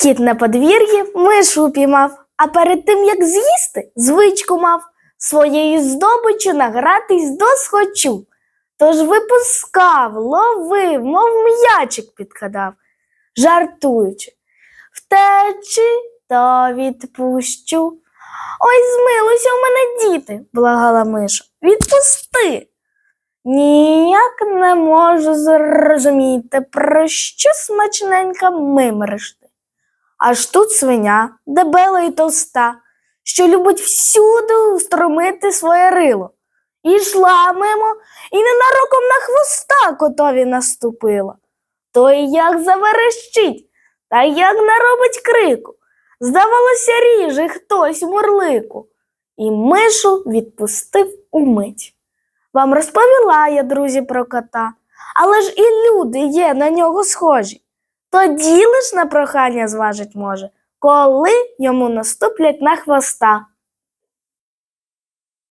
Кіт на подвір'ї мишу упіймав, а перед тим як з'їсти, звичку мав своєю здобиччю награтись досхочу. Тож випускав, ловив, мов м'ячик підкидав, жартуючи. Втечі, то відпущу. Ой, змилуйся в мене діти, благала миша. Відпусти. Ніяк не можу зрозуміти, про що смачненька мимриш. Аж тут свиня, дебела і товста, що любить всюди устромити своє рило. І йшла мимо, і ненароком на хвоста котові наступила. Той як заверещить, та як наробить крику. Здавалося, ріже хтось мурлику, і мишу відпустив умить. Вам розповіла я, друзі, про кота, але ж і люди є на нього схожі. Тоді лиш на прохання зважить може, коли йому наступлять на хвоста.